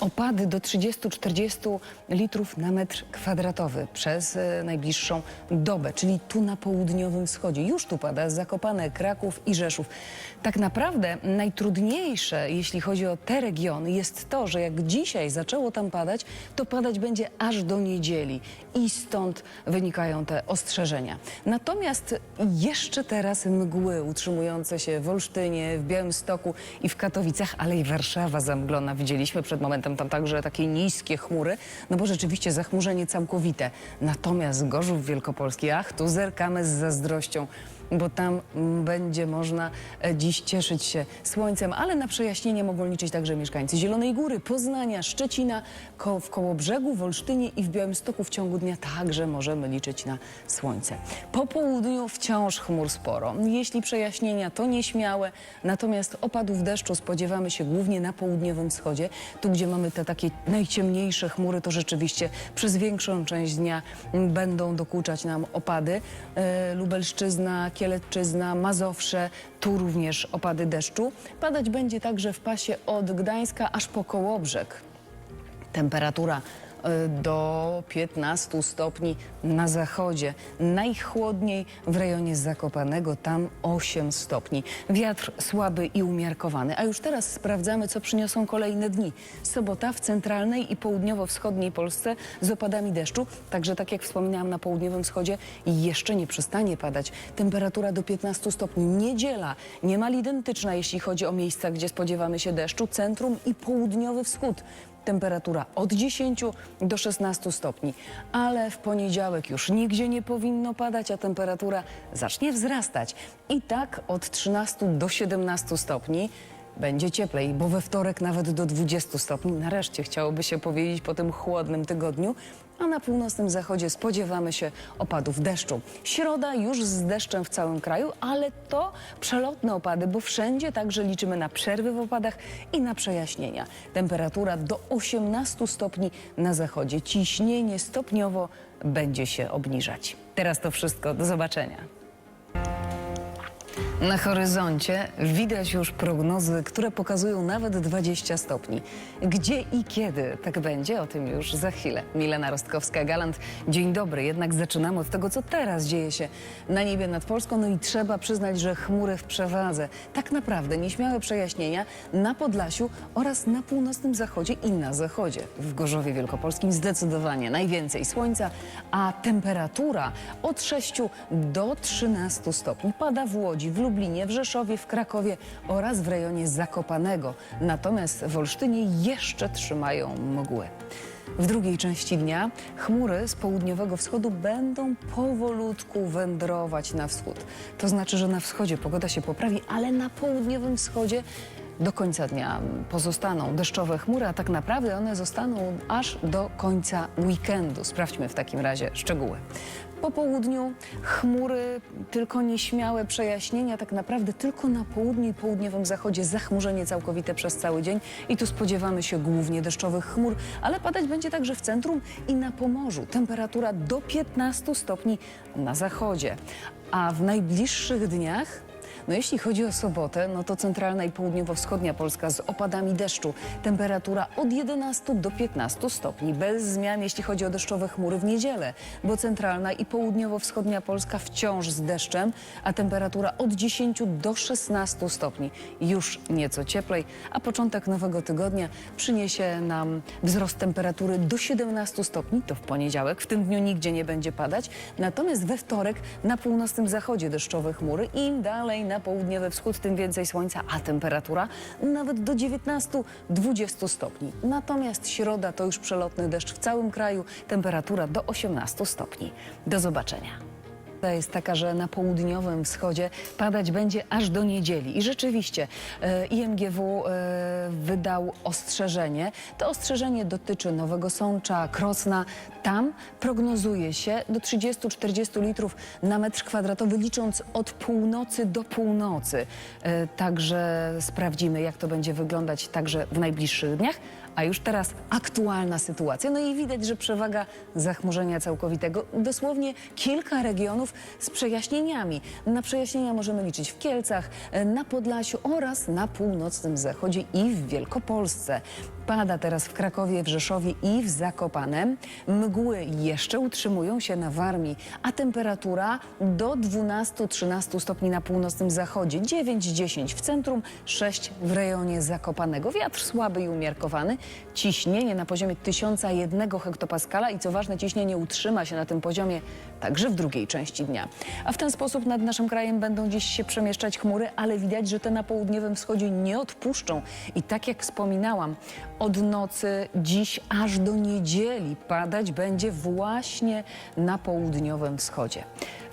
Opady do 30-40 litrów na metr kwadratowy przez e, najbliższą dobę, czyli tu na południowym wschodzie. Już tu pada Zakopane, Kraków i Rzeszów. Tak naprawdę najtrudniejsze, jeśli chodzi o te regiony, jest to, że jak dzisiaj zaczęło tam padać, to padać będzie aż do niedzieli i stąd wynikają te ostrzeżenia. Natomiast jeszcze teraz mgły utrzymujące się w Olsztynie, w Białymstoku i w Katowicach, ale i Warszawa zamglona. Widzieliśmy przed momentem tam także takie niskie chmury, no bo rzeczywiście zachmurzenie całkowite. Natomiast Gorzów Wielkopolski, ach, tu zerkamy z zazdrością bo tam mm, będzie można e, dziś cieszyć się słońcem, ale na przejaśnienie mogą liczyć także mieszkańcy Zielonej Góry, Poznania, Szczecina, ko w Kołobrzegu, w Olsztynie i w Białymstoku w ciągu dnia także możemy liczyć na słońce. Po południu wciąż chmur sporo. Jeśli przejaśnienia to nieśmiałe, natomiast opadów deszczu spodziewamy się głównie na południowym wschodzie. Tu, gdzie mamy te takie najciemniejsze chmury, to rzeczywiście przez większą część dnia mm, będą dokuczać nam opady. E, Lubelszczyzna, Kielecczyzna, Mazowsze, tu również opady deszczu. Padać będzie także w pasie od Gdańska aż po Kołobrzeg. Temperatura do 15 stopni na zachodzie. Najchłodniej w rejonie Zakopanego, tam 8 stopni. Wiatr słaby i umiarkowany. A już teraz sprawdzamy, co przyniosą kolejne dni. Sobota w centralnej i południowo-wschodniej Polsce z opadami deszczu. Także tak jak wspominałam na południowym wschodzie jeszcze nie przestanie padać. Temperatura do 15 stopni. Niedziela niemal identyczna, jeśli chodzi o miejsca, gdzie spodziewamy się deszczu. Centrum i południowy wschód temperatura od 10 do 16 stopni. Ale w poniedziałek już nigdzie nie powinno padać, a temperatura zacznie wzrastać. I tak od 13 do 17 stopni. Będzie cieplej, bo we wtorek nawet do 20 stopni. Nareszcie chciałoby się powiedzieć po tym chłodnym tygodniu. A na północnym zachodzie spodziewamy się opadów deszczu. Środa już z deszczem w całym kraju, ale to przelotne opady, bo wszędzie także liczymy na przerwy w opadach i na przejaśnienia. Temperatura do 18 stopni na zachodzie. Ciśnienie stopniowo będzie się obniżać. Teraz to wszystko. Do zobaczenia. Na horyzoncie widać już prognozy, które pokazują nawet 20 stopni. Gdzie i kiedy tak będzie, o tym już za chwilę. Milena Rostkowska-Galant, dzień dobry. Jednak zaczynamy od tego, co teraz dzieje się na niebie nad Polską. No i trzeba przyznać, że chmury w przewadze. Tak naprawdę nieśmiałe przejaśnienia na Podlasiu oraz na północnym zachodzie i na zachodzie. W Gorzowie Wielkopolskim zdecydowanie najwięcej słońca, a temperatura od 6 do 13 stopni. Pada w Łodzi, w Lublinie, w Rzeszowie, w Krakowie oraz w rejonie Zakopanego. Natomiast w Olsztynie jeszcze trzymają mgły. W drugiej części dnia chmury z południowego wschodu będą powolutku wędrować na wschód. To znaczy, że na wschodzie pogoda się poprawi, ale na południowym wschodzie do końca dnia pozostaną deszczowe chmury, a tak naprawdę one zostaną aż do końca weekendu. Sprawdźmy w takim razie szczegóły. Po południu chmury, tylko nieśmiałe przejaśnienia, tak naprawdę tylko na południu i południowym zachodzie zachmurzenie całkowite przez cały dzień i tu spodziewamy się głównie deszczowych chmur, ale padać będzie także w centrum i na Pomorzu. Temperatura do 15 stopni na zachodzie. A w najbliższych dniach no jeśli chodzi o sobotę, no to centralna i południowo-wschodnia Polska z opadami deszczu. Temperatura od 11 do 15 stopni. Bez zmian, jeśli chodzi o deszczowe chmury w niedzielę, bo centralna i południowo-wschodnia Polska wciąż z deszczem, a temperatura od 10 do 16 stopni. Już nieco cieplej, a początek nowego tygodnia przyniesie nam wzrost temperatury do 17 stopni. To w poniedziałek. W tym dniu nigdzie nie będzie padać. Natomiast we wtorek na północnym zachodzie deszczowe chmury. Im dalej na południowy wschód, tym więcej słońca, a temperatura nawet do 19-20 stopni. Natomiast środa to już przelotny deszcz w całym kraju, temperatura do 18 stopni. Do zobaczenia. Prawda jest taka, że na południowym wschodzie padać będzie aż do niedzieli. I rzeczywiście e, IMGW e, wydał ostrzeżenie. To ostrzeżenie dotyczy Nowego Sącza, Krosna. Tam prognozuje się do 30-40 litrów na metr kwadratowy, licząc od północy do północy. E, Także sprawdzimy, jak to będzie wyglądać także w najbliższych dniach. A już teraz aktualna sytuacja. No i widać, że przewaga zachmurzenia całkowitego. Dosłownie kilka regionów z przejaśnieniami. Na przejaśnienia możemy liczyć w Kielcach, na Podlasiu oraz na północnym zachodzie i w Wielkopolsce. Pada teraz w Krakowie, w Rzeszowie i w Zakopanem. Mgły jeszcze utrzymują się na Warmii, a temperatura do 12-13 stopni na północnym zachodzie, 9-10 w centrum, 6 w rejonie Zakopanego. Wiatr słaby i umiarkowany, ciśnienie na poziomie 1001 hektopaskala i co ważne, ciśnienie utrzyma się na tym poziomie także w drugiej części dnia. A w ten sposób nad naszym krajem będą dziś się przemieszczać chmury, ale widać, że te na południowym wschodzie nie odpuszczą. I tak jak wspominałam, od nocy dziś aż do niedzieli padać będzie właśnie na południowym wschodzie.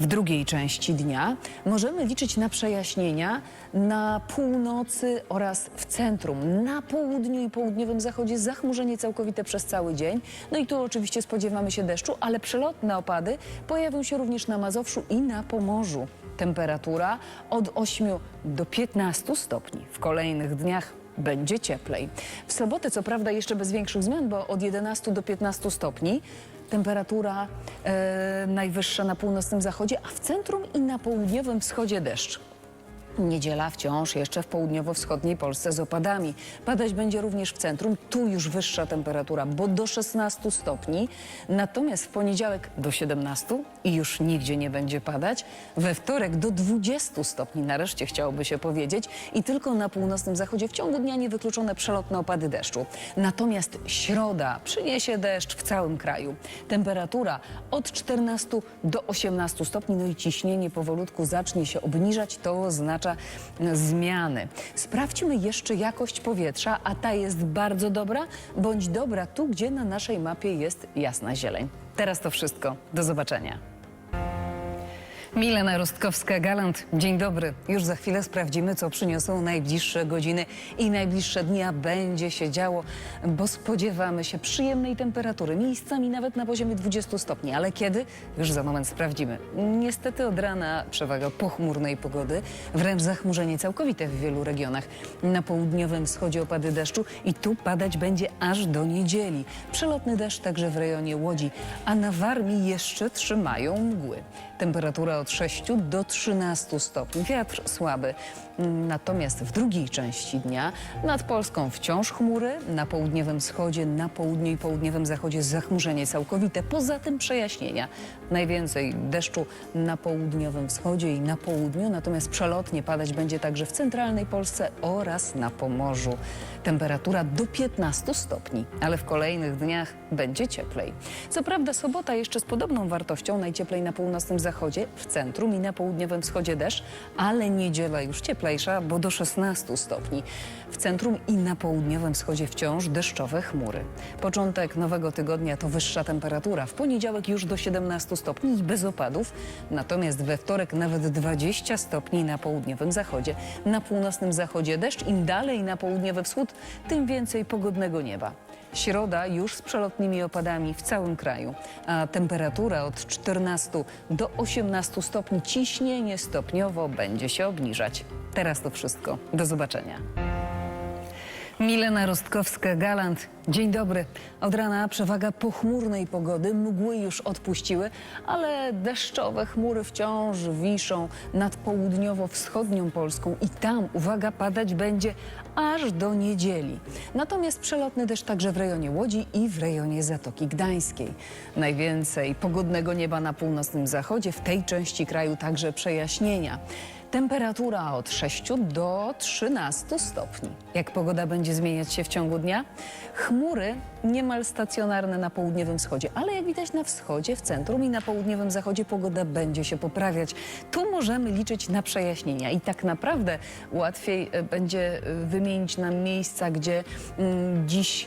W drugiej części dnia możemy liczyć na przejaśnienia na północy oraz w centrum. Na południu i południowym zachodzie zachmurzenie całkowite przez cały dzień. No i tu oczywiście spodziewamy się deszczu, ale przelotne opady się również na Mazowszu i na Pomorzu. Temperatura od 8 do 15 stopni. W kolejnych dniach będzie cieplej. W sobotę co prawda jeszcze bez większych zmian, bo od 11 do 15 stopni. Temperatura e, najwyższa na północnym zachodzie, a w centrum i na południowym wschodzie deszcz. Niedziela wciąż jeszcze w południowo-wschodniej Polsce z opadami. Padać będzie również w centrum. Tu już wyższa temperatura, bo do 16 stopni. Natomiast w poniedziałek do 17 i już nigdzie nie będzie padać. We wtorek do 20 stopni, nareszcie chciałoby się powiedzieć. I tylko na północnym zachodzie w ciągu dnia niewykluczone przelotne opady deszczu. Natomiast środa przyniesie deszcz w całym kraju. Temperatura od 14 do 18 stopni, no i ciśnienie powolutku zacznie się obniżać. To oznacza zmiany. Sprawdźmy jeszcze jakość powietrza, a ta jest bardzo dobra, bądź dobra tu, gdzie na naszej mapie jest jasna zieleń. Teraz to wszystko. Do zobaczenia. Milena Rostkowska-Galant, dzień dobry. Już za chwilę sprawdzimy, co przyniosą najbliższe godziny i najbliższe dni, a będzie się działo, bo spodziewamy się przyjemnej temperatury, miejscami nawet na poziomie 20 stopni. Ale kiedy? Już za moment sprawdzimy. Niestety od rana przewaga pochmurnej pogody, wręcz zachmurzenie całkowite w wielu regionach. Na południowym wschodzie opady deszczu i tu padać będzie aż do niedzieli. Przelotny deszcz także w rejonie Łodzi, a na Warmii jeszcze trzymają mgły. Temperatura od 6 do 13 stopni. Wiatr słaby. Natomiast w drugiej części dnia nad Polską wciąż chmury, na południowym wschodzie, na południu i południowym zachodzie zachmurzenie całkowite. Poza tym przejaśnienia. Najwięcej deszczu na południowym wschodzie i na południu, natomiast przelotnie padać będzie także w centralnej Polsce oraz na Pomorzu. Temperatura do 15 stopni, ale w kolejnych dniach będzie cieplej. Co prawda sobota jeszcze z podobną wartością, najcieplej na północnym zachodzie, w centrum i na południowym wschodzie deszcz, ale niedziela już cieplejsza, bo do 16 stopni. W centrum i na południowym wschodzie wciąż deszczowe chmury. Początek nowego tygodnia to wyższa temperatura. W poniedziałek już do 17 stopni i bez opadów, natomiast we wtorek nawet 20 stopni na południowym zachodzie. Na północnym zachodzie deszcz, im dalej na południowy wschód, tym więcej pogodnego nieba. Środa już z przelotnymi opadami w całym kraju, a temperatura od 14 do 18 stopni, ciśnienie stopniowo będzie się obniżać. Teraz to wszystko. Do zobaczenia. Milena Rostkowska-Galant. Dzień dobry. Od rana przewaga pochmurnej pogody. Mgły już odpuściły, ale deszczowe chmury wciąż wiszą nad południowo-wschodnią Polską i tam, uwaga, padać będzie aż do niedzieli. Natomiast przelotny deszcz także w rejonie Łodzi i w rejonie Zatoki Gdańskiej. Najwięcej pogodnego nieba na północnym zachodzie, w tej części kraju także przejaśnienia. Temperatura od 6 do 13 stopni. Jak pogoda będzie zmieniać się w ciągu dnia? Chmury niemal stacjonarne na południowym wschodzie, ale jak widać na wschodzie, w centrum i na południowym zachodzie pogoda będzie się poprawiać. Tu możemy liczyć na przejaśnienia i tak naprawdę łatwiej e, będzie e, wymienić nam miejsca, gdzie mm, dziś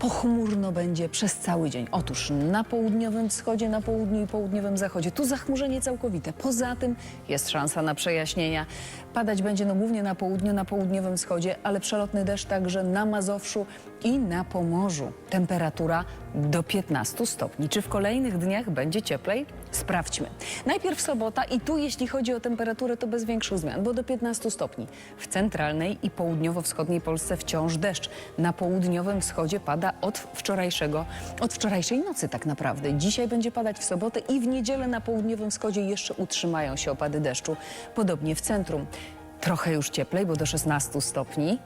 Pochmurno będzie przez cały dzień. Otóż na południowym wschodzie, na południu i południowym zachodzie. Tu zachmurzenie całkowite. Poza tym jest szansa na przejaśnienia. Padać będzie no głównie na południu, na południowym wschodzie, ale przelotny deszcz także na Mazowszu i na Pomorzu. Temperatura do 15 stopni. Czy w kolejnych dniach będzie cieplej? Sprawdźmy. Najpierw sobota i tu jeśli chodzi o temperaturę to bez większych zmian, bo do 15 stopni. W centralnej i południowo-wschodniej Polsce wciąż deszcz. Na południowym wschodzie pada od wczorajszego, od wczorajszej nocy tak naprawdę. Dzisiaj będzie padać w sobotę i w niedzielę na południowym wschodzie jeszcze utrzymają się opady deszczu. Podobnie w centrum. Trochę już cieplej, bo do 16 stopni.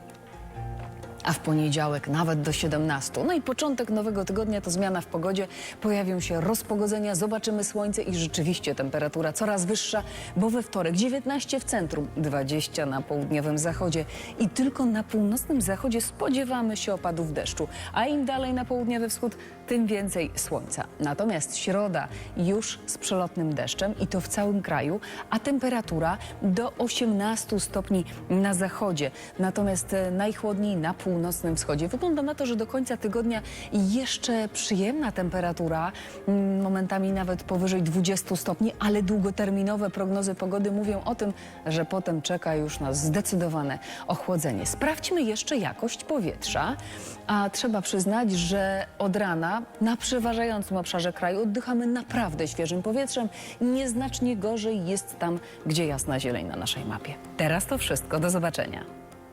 A w poniedziałek nawet do 17. No i początek nowego tygodnia to zmiana w pogodzie. Pojawią się rozpogodzenia, zobaczymy słońce i rzeczywiście temperatura coraz wyższa, bo we wtorek 19 w centrum, 20 na południowym zachodzie i tylko na północnym zachodzie spodziewamy się opadów deszczu, a im dalej na południowy wschód, tym więcej słońca. Natomiast środa już z przelotnym deszczem i to w całym kraju, a temperatura do 18 stopni na zachodzie. Natomiast e, najchłodniej na północnym wschodzie. Wygląda na to, że do końca tygodnia jeszcze przyjemna temperatura, mm, momentami nawet powyżej 20 stopni, ale długoterminowe prognozy pogody mówią o tym, że potem czeka już nas zdecydowane ochłodzenie. Sprawdźmy jeszcze jakość powietrza, a trzeba przyznać, że od rana na przeważającym obszarze kraju oddychamy naprawdę świeżym powietrzem. Nieznacznie gorzej jest tam, gdzie jasna zieleń na naszej mapie. Teraz to wszystko. Do zobaczenia.